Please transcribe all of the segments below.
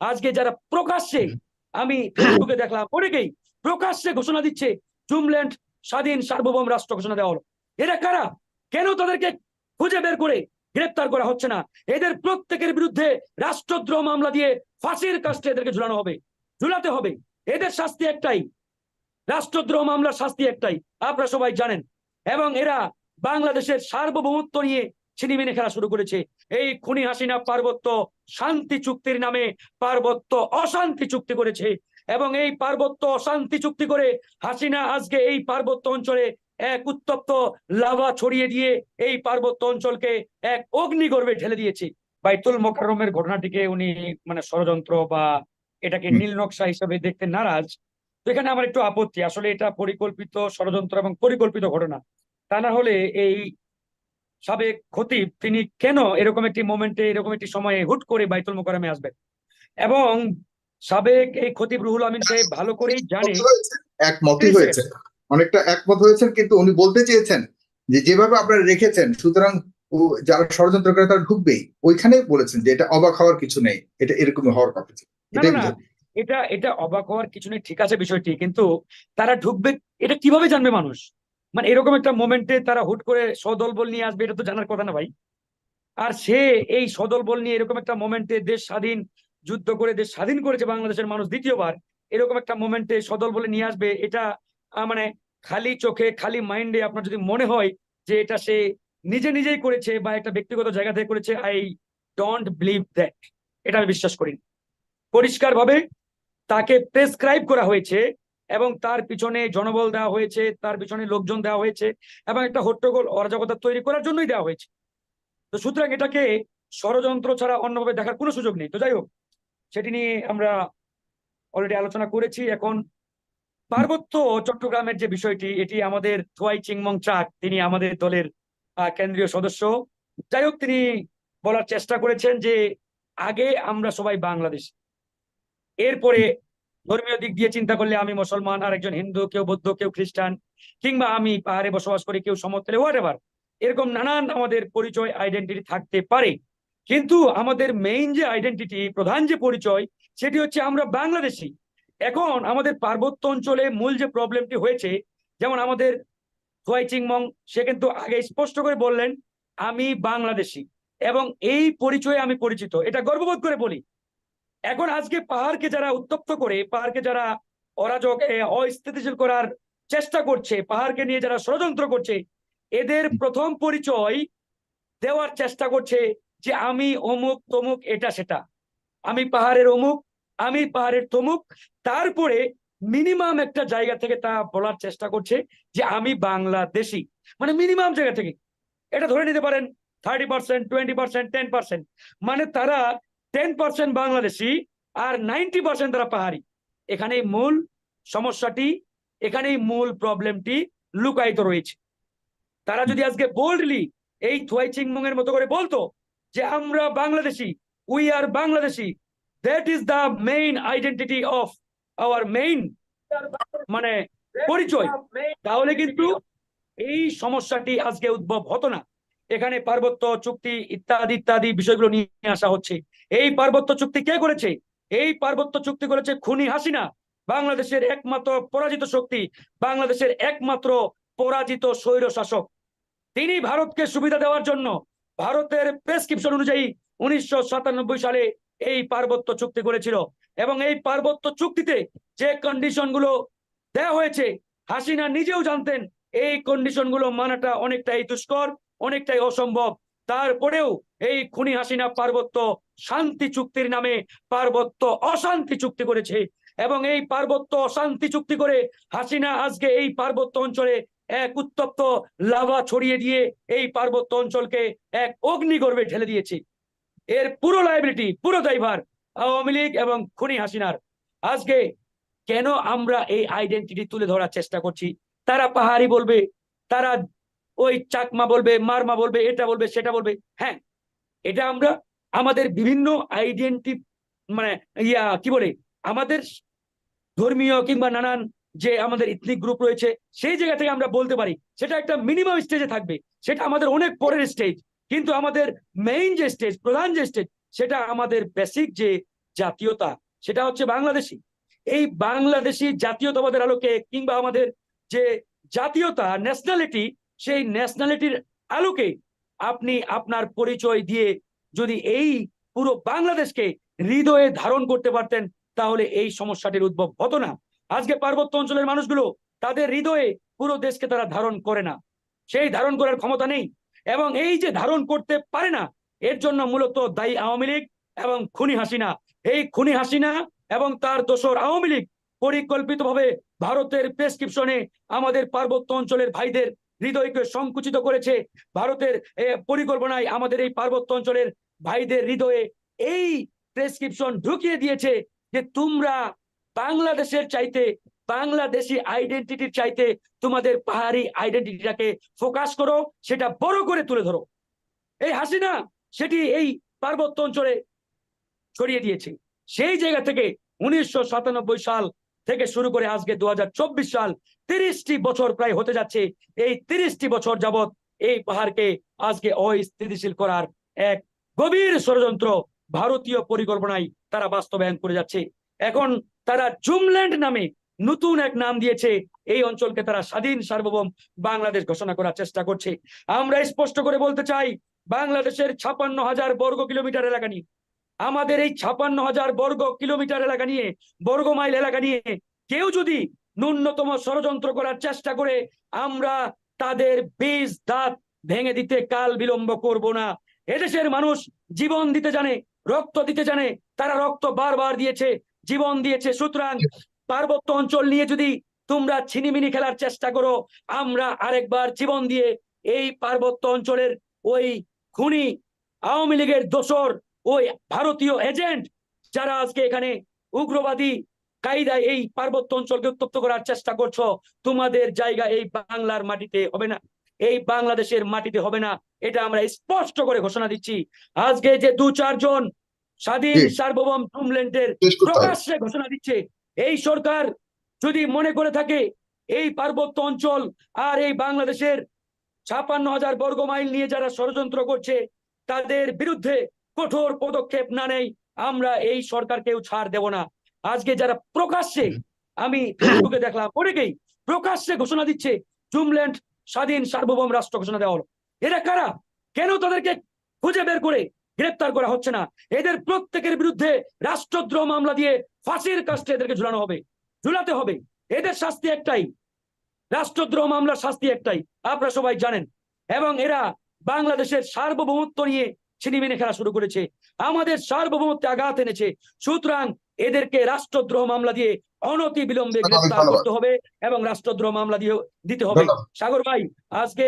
আজকে যারা প্রকাশ্যে আমি ফেসবুকে দেখলাম, অনেকেই প্রকাশ্যে ঘোষণা দিচ্ছে, জুমল্যান্ড স্বাধীন সার্বভৌম রাষ্ট্র ঘোষণা দেওয়া হলো। এরা কারা? কেন তাদেরকে খুঁজে বের করে গ্রেপ্তার করা হচ্ছে না? এদের প্রত্যেকের বিরুদ্ধে রাষ্ট্রদ্রোহ মামলা দিয়ে ফাঁসির কাস্টে এদেরকে ঝুলানো হবে, ঝুলাতে হবে। এদের শাস্তি একটাই, রাষ্ট্রদ্রোহ মামলার শাস্তি একটাই, আপনারা সবাই জানেন। এবং এরা বাংলাদেশের সার্বভৌমত্ব নিয়ে ছিনিমিনি খেলা শুরু করেছে। এই খুনি হাসিনা পার্বত্য শান্তি চুক্তির নামে পার্বত্য অশান্তি চুক্তি করেছে এবং এই পার্বত্য অশান্তি চুক্তি করে হাসিনা আজকে এই পার্বত্য অঞ্চলে এক উত্তপ্ত লাভা ছড়িয়ে দিয়ে এই পার্বত্য অঞ্চলকে এক অগ্নিগর্ভে ঢেলে দিয়েছে। বাইতুল মোকাররমের ঘটনাটিকে উনি মানে ষড়যন্ত্র বা এটাকে নীল নকশা হিসেবে দেখতে নারাজ। তো এখানে আমার একটু আপত্তি। আসলে এটা পরিকল্পিত ষড়যন্ত্র এবং পরিকল্পিত ঘটনা। তা না হলে এই সাবেক খতিব তিনি কেন এরকম একটি মোমেন্টে এরকম একটি সময়ে হুট করে বাইতুল মোকাররমে আসবেন? এবং সাবেক এই খতিব রুহুল আমিন সাহেব ভালো করেই জানে একমত হয়েছে, একমতই হয়েছে। অনেকটা একমত হয়েছেন কিন্তু উনি বলতে চেয়েছেন যে যেভাবে আপনারা রেখেছেন সুতরাং যারা ষড়যন্ত্র করে তারা ঢুকবেই। ওইখানেই বলেছেন যে এটা অবাক হওয়ার কিছু নেই এটা এরকমই হওয়ার কথা এটা এটা অবাক হওয়ার কিছু নেই ঠিক আছে বিষয়টি কিন্তু তারা ঢুকবে এটা কীভাবে জানবে মানুষ? মানে এরকম একটা মোমেন্টে তারা হুট করে সদল বল নিয়ে আসবে, এটা তো জানার কথা না ভাই আর সে এই সদল বল নিয়ে এরকম একটা মোমেন্টে দেশ স্বাধীন, যুদ্ধ করে দেশ স্বাধীন করেছে বাংলাদেশের মানুষ দ্বিতীয়বার, এরকম একটা মোমেন্টে সদল বলে নিয়ে আসবে, এটা মানে খালি চোখে, খালি মাইন্ডে আপনার যদি মনে হয় যে এটা সে নিজে নিজেই করেছে বা একটা ব্যক্তিগত জায়গা থেকে করেছে আই ডোন্ট বিলিভ দ্যাট এটা আমি বিশ্বাস করি। পরিষ্কারভাবে তাকে প্রেসক্রাইব করা হয়েছে এবং তার পিছনে জনবল দেওয়া হয়েছে, তার পিছনে লোকজন দেওয়া হয়েছে এবং একটা হট্টগোল অরাজকতা তৈরি করার জন্যই দেওয়া হয়েছে। তো সুতরাং এটাকে ষড়যন্ত্র ছাড়া অন্যভাবে দেখার কোনো সুযোগ নেই। তো যাই হোক, সেটি নিয়ে আমরা অলরেডি আলোচনা করেছি। এখন পার্বত্য চট্টগ্রামের যে বিষয়টি, এটি আমাদের থোয়াই চিংমং চাক তিনি আমাদের দলের কেন্দ্রীয় সদস্য। যাই হোক, তিনি বলার চেষ্টা করেছেন যে আগে আমরা সবাই বাংলাদেশ। এরপরে ধর্মীয় দিক দিয়ে চিন্তা করলে আমি মুসলমান, আর একজন হিন্দু, কেউ বৌদ্ধ, কেউ খ্রিস্টান, কিংবা আমি পাহাড়ে বসবাস করি, কেউ সমতলে হোয়াট এভার এরকম নানান আমাদের পরিচয় আইডেন্টিটি থাকতে পারে। কিন্তু আমাদের মেইন যে আইডেন্টিটি প্রধান যে পরিচয়, সেটি হচ্ছে আমরা বাংলাদেশি। এখন আমাদের পার্বত্য অঞ্চলে মূল যে প্রবলেমটি হয়েছে, যেমন আমাদের খোয়াই চিংমং, সে কিন্তু আগে স্পষ্ট করে বললেন, আমি বাংলাদেশি। এবং এই পরিচয়ে আমি পরিচিত। এটা গর্ববোধ করে বলি। এখন আজকে পাহাড়কে যারা উত্তপ্ত করে পাহাড়কে যারা অরাজক অস্থিতিশীল করার চেষ্টা করছে পাহাড়কে নিয়ে যারা ষড়যন্ত্র করছে এদের প্রথম পরিচয় দেওয়ার চেষ্টা করছে যে আমি অমুক তমুক এটা সেটা। আমি পাহাড়ের অমুক আমি পাহাড়ের তমুক। তারপরে মিনিমাম একটা জায়গা থেকে তা বলার চেষ্টা করছে যে আমি বাংলাদেশি। মানে মিনিমাম জায়গা থেকে। এটা ধরে নিতে পারেন thirty percent twenty percent ten percent মানে তারা টেন পার্সেন্ট বাংলাদেশি আর নাইনটি পার্সেন্ট তারা পাহাড়ি। এখানেই মূল সমস্যাটি, এখানেই মূল প্রবলেমটি লুকায়িত রয়েছে। তারা যদি আজকে বোল্ডলি এই থুয়াই চিংমং এর মতো করে বলতো যে আমরা Bangladeshi we are Bangladeshi that is the main identity of our main মানে পরিচয়। তাহলে কিন্তু এই সমস্যাটি আজকে উদ্ভব হতো না। এখানে পার্বত্য চুক্তি ইত্যাদি ইত্যাদি বিষয়গুলো নিয়ে আসা হচ্ছে। এই পার্বত্য চুক্তি কে করেছে? এই পার্বত্য চুক্তি করেছে খুনি হাসিনা, বাংলাদেশের একমাত্র পরাজিত শক্তি, বাংলাদেশের একমাত্র পরাজিত স্বৈর শাসক তিনি ভারতকে সুবিধা দেওয়ার জন্য ভারতের প্রেসক্রিপশন অনুযায়ী উনিশশো সাতানব্বই সালে এই পার্বত্য চুক্তি করেছিল এবং এই পার্বত্য চুক্তিতে যে কন্ডিশনগুলো দেওয়া হয়েছে, হাসিনা নিজেও জানতেন এই কন্ডিশনগুলো মানাটা অনেকটাই দুষ্কর, অনেকটাই অসম্ভব। তারপরেও এই খুনি হাসিনা পার্বত্য শান্তি চুক্তির নামে পার্বত্য অশান্তি চুক্তি করেছে। এবং এই পার্বত্য অশান্তি চুক্তি করে হাসিনা আজকে এই পার্বত্য অঞ্চলে এক উত্তপ্ত লাভা ছড়িয়ে দিয়ে এই পার্বত্য অঞ্চলকে এক অগ্নিগর্ভে ঢেলে দিয়েছে। এর পুরো লাইবিলিটি পুরো দায়ভার আওয়ামী লীগ এবং খুনি হাসিনার। আজকে কেন আমরা এই আইডেন্টিটি তুলে ধরার চেষ্টা করছি? তারা পাহাড়ি বলবে, তারা ওই চাকমা বলবে, মারমা বলবে, এটা বলবে, সেটা বলবে। হ্যাঁ এটা আমরা আমাদের বিভিন্ন আইডেন্টি মানে ইয়া, কি বলে? আমাদের ধর্মীয় কিংবা নানান যে আমাদের ইথনিক গ্রুপ রয়েছে, সেই জায়গা থেকে আমরা বলতে পারি, সেটা একটা মিনিমাম স্টেজে থাকবে। সেটা আমাদের অনেক পরের স্টেজ কিন্তু আমাদের মেইন যে স্টেজ প্রধান যে স্টেজ সেটা আমাদের বেসিক যে জাতীয়তা, সেটা হচ্ছে বাংলাদেশি। এই বাংলাদেশি জাতীয়তাবাদের আলোকে কিংবা আমাদের যে জাতীয়তা ন্যাশনালিটি সেই ন্যাশনালিটির আলোকে আপনি আপনার পরিচয় দিয়ে যদি এই পুরো বাংলাদেশকে হৃদয়ে ধারণ করতে পারতেন, তাহলে এই সমস্যাটির উদ্ভব হতো না। আজকে পার্বত্য অঞ্চলের মানুষগুলো তাদের হৃদয়ে পুরো দেশকে তারা ধারণ করে না। সেই ধারণ করার ক্ষমতা নেই এবং এই যে ধারণ করতে পারে না, এর জন্য মূলত দায়ী আওয়ামী লীগ এবং খুনি হাসিনা। এই খুনি হাসিনা এবং তার দোসর আওয়ামী লীগ পরিকল্পিতভাবে ভারতের প্রেসক্রিপশনে আমাদের পার্বত্য অঞ্চলের ভাইদের হৃদয়কে সংকুচিত করেছে। ভারতের পরিকল্পনায় আমাদের এই পার্বত্য অঞ্চলের ভাইদের হৃদয়ে এই প্রেসক্রিপশন ঢুকিয়ে দিয়েছে যে তোমরা বাংলাদেশের চাইতে, বাংলাদেশি আইডেন্টিটির চাইতে তোমাদের পাহাড়ি আইডেন্টিটিটাকে ফোকাস করো, সেটা বড় করে তুলে ধরো। এই হাসিনা সেটি এই পার্বত্য অঞ্চলে ছড়িয়ে দিয়েছে। সেই জায়গা থেকে উনিশশো সাতানব্বই সাল থেকে শুরু করে আজকে দু সাল তিরিশটি বছর প্রায় হতে যাচ্ছে। এই তিরিশটি বছর যাবত এই পাহাড়কে আজকে অস্থিতিশীল করার এক গভীর ষড়যন্ত্র ভারতীয় পরিকল্পনায় তারা বাস্তবায়ন করে যাচ্ছে। এখন তারা জুমল্যান্ড নামে নতুন এক নাম দিয়েছে। এই অঞ্চলকে তারা স্বাধীন সার্বভৌম বাংলাদেশ ঘোষণা করার চেষ্টা করছে। আমরা স্পষ্ট করে বলতে চাই, বাংলাদেশের ছাপান্ন হাজার বর্গ কিলোমিটার এলাকা নিয়ে আমাদের এই ছাপান্ন হাজার বর্গ কিলোমিটার এলাকা নিয়ে, বর্গ মাইল এলাকা নিয়ে কেউ যদি ন্যূনতম ষড়যন্ত্র করার চেষ্টা করে, আমরা তাদের বীজ, দাঁত ভেঙে দিতে কাল বিলম্ব করব না। এদেশের মানুষ জীবন দিতে জানে, রক্ত দিতে জানে, তারা রক্ত বারবার দিয়েছে, জীবন দিয়েছে। সুতরাং পার্বত্য অঞ্চল নিয়ে যদি তোমরা ছিনিমিনি খেলার চেষ্টা করো, আমরা আরেকবার জীবন দিয়ে এই পার্বত্য অঞ্চলের ওই খুনি আওয়ামী লীগের দোসর ওই ভারতীয় এজেন্ট যারা আজকে এখানে উগ্রবাদী কায়দায় এই পার্বত্য অঞ্চলকে উত্তপ্ত করার চেষ্টা করছ তোমাদের জায়গা এই বাংলার মাটিতে হবে না। এই বাংলাদেশের মাটিতে হবে না। এটা আমরা স্পষ্ট করে ঘোষণা দিচ্ছি। আজকে যে দু চারজন স্বাধীন সার্বভৌম হবে প্রকাশ্যে ঘোষণা দিচ্ছে এই সরকার যদি মনে করে থাকে এই পার্বত্য অঞ্চল আর এই বাংলাদেশের ছাপান্ন হাজার বর্গ মাইল নিয়ে যারা ষড়যন্ত্র করছে তাদের বিরুদ্ধে কঠোর পদক্ষেপ না নেই, আমরা এই সরকারকেও ছাড় দেব না। আজকে যারা প্রকাশ্যে, আমি ফেসবুকে দেখলাম, অনেকেই প্রকাশ্যে ঘোষণা দিচ্ছে, জুমল্যান্ড স্বাধীন সার্বভৌম রাষ্ট্র ঘোষণা দেওয়া হলো। এরা কারা? কেন তাদেরকে খুঁজে বের করে গ্রেপ্তার করা হচ্ছে না? এদের প্রত্যেকের বিরুদ্ধে রাষ্ট্রদ্রোহ মামলা দিয়ে ফাঁসির কাস্টে এদেরকে ঝুলানো হবে, ঝুলাতে হবে। এদের শাস্তি একটাই, রাষ্ট্রদ্রোহ মামলার শাস্তি একটাই, আপনারা সবাই জানেন। এবং এরা বাংলাদেশের সার্বভৌমত্ব নিয়ে ছিনিমিনি খেলা শুরু করেছে। আমাদের সার্বভৌমত্বে আঘাত এনেছে। সুতরাং এদেরকে রাষ্ট্রদ্রোহ মামলা দিয়ে অনতি বিলম্বে গ্রেফতার করতে হবে এবং রাষ্ট্রদ্রোহ মামলা দিয়ে দিতে হবে। সাগর ভাই আজকে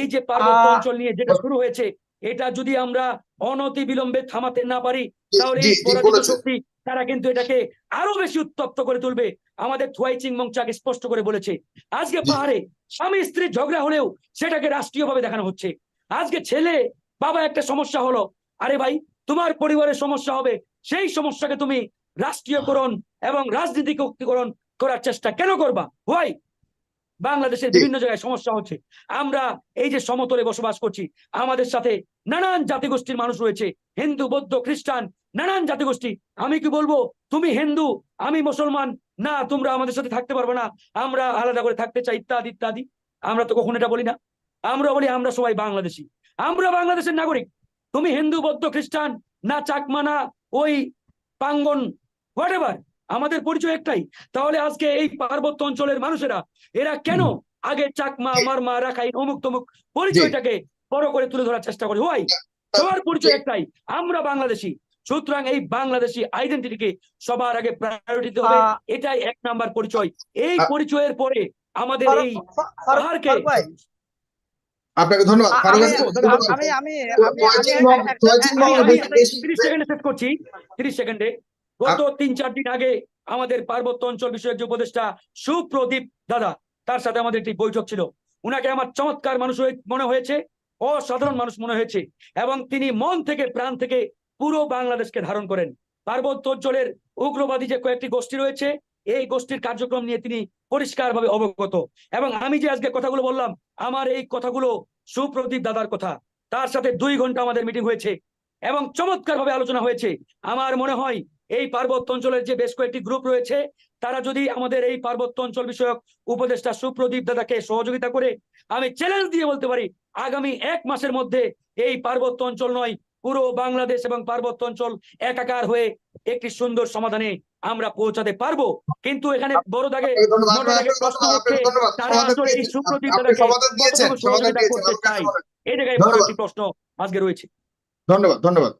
এই যে পার্বত্য অঞ্চল নিয়ে যেটা শুরু হয়েছে এটা যদি আমরা অনতি বিলম্বে থামাতে না পারি তাহলে এই পরাজিত শক্তি তারা কিন্তু এটাকে আরও বেশি উত্তপ্ত করে তুলবে। আমাদের থুয়াই চিং মংচাক স্পষ্ট করে বলেছে আজকে পাহাড়ে স্বামী স্ত্রীর ঝগড়া হলেও সেটাকে রাষ্ট্রীয়ভাবে দেখানো হচ্ছে। আজকে ছেলে বাবা একটা সমস্যা হলো। আরে ভাই তোমার পরিবারের সমস্যা হবে। সেই সমস্যাকে তুমি রাষ্ট্রীয়করণ এবং রাজনীতিকরণ করার চেষ্টা কেন করবা? হোয়াই বাংলাদেশের বিভিন্ন জায়গায় সমস্যা হচ্ছে। আমরা এই যে সমতলে বসবাস করছি আমাদের সাথে নানান জাতিগোষ্ঠীর মানুষ রয়েছে। হিন্দু বৌদ্ধ খ্রিস্টান নানান জাতিগোষ্ঠী। আমি কি বলব? তুমি হিন্দু আমি মুসলমান না তোমরা আমাদের সাথে থাকতে পারবে না। আমরা আলাদা করে থাকতে চাই ইত্যাদি ইত্যাদি। আমরা তো কখনো এটা বলি না। আমরা বলি আমরা সবাই বাংলাদেশি। আমরা বাংলাদেশের নাগরিক। তুমি হিন্দু বৌদ্ধ খ্রিস্টান না চাকমা না ওই পাঙ্গন হোয়াট আমাদের পরিচয় একটাই। তাহলে আজকে এই পার্বত্য অঞ্চলের মানুষেরা এরা কেন আগে চাকমা। মারমা রাখাই অমুক তমুক পরিচয়টাকে বড় করে তুলে ধরার চেষ্টা করে? হোয়াই সবার পরিচয় একটাই আমরা বাংলাদেশি। সুতরাং এই বাংলাদেশি আইডেন্টিটিকে সবার আগে প্রায়োরিটি দিতে হবে এটাই এক নাম্বার পরিচয়। এই পরিচয়ের পরে আমাদের এই পাহাড়কে আপনাকে ধন্যবাদ আমি। আমি তিরিশ সেকেন্ডে শেষ করছি তিরিশ সেকেন্ডে। গত তিন চার দিন আগে আমাদের পার্বত্য অঞ্চল বিষয়ক যে উপদেষ্টা সুপ্রদীপ দাদা তার সাথে আমাদের একটি বৈঠক ছিল। উনাকে আমার চমৎকার মানুষ হয়ে- মনে হয়েছে অসাধারণ মানুষ মনে হয়েছে এবং তিনি মন থেকে প্রাণ থেকে পুরো বাংলাদেশকে ধারণ করেন। পার্বত্য অঞ্চলের উগ্রবাদী যে কয়েকটি গোষ্ঠী রয়েছে এই গোষ্ঠীর কার্যক্রম নিয়ে তিনি পরিষ্কারভাবে অবগত। এবং আমি যে আজকে কথাগুলো বললাম, আমার এই কথাগুলো সুপ্রদীপ দাদার কথা। তার সাথে দুই ঘণ্টা আমাদের মিটিং হয়েছে এবং চমৎকার ভাবে আলোচনা হয়েছে। আমার মনে হয় এই পার্বত্য অঞ্চলের যে বেশ কয়েকটি গ্রুপ রয়েছে, তারা যদি আমাদের এই পার্বত্য অঞ্চল বিষয়ক উপদেষ্টা সুপ্রদীপ দাদাকে সহযোগিতা করে, আমি চ্যালেঞ্জ দিয়ে বলতে পারি, আগামী এক মাসের মধ্যে এই পার্বত্য অঞ্চল নয়, পুরো বাংলাদেশ এবং পার্বত্য অঞ্চল একাকার হয়ে একটি সুন্দর সমাধানে আমরা পৌঁছাতে পারব। কিন্তু এখানে বড় দাগে প্রশ্ন হচ্ছে তারা আসলে সুপ্রদীপ করতে চাই। এই জায়গায় বড় একটি প্রশ্ন আজকে রয়েছে। ধন্যবাদ ধন্যবাদ।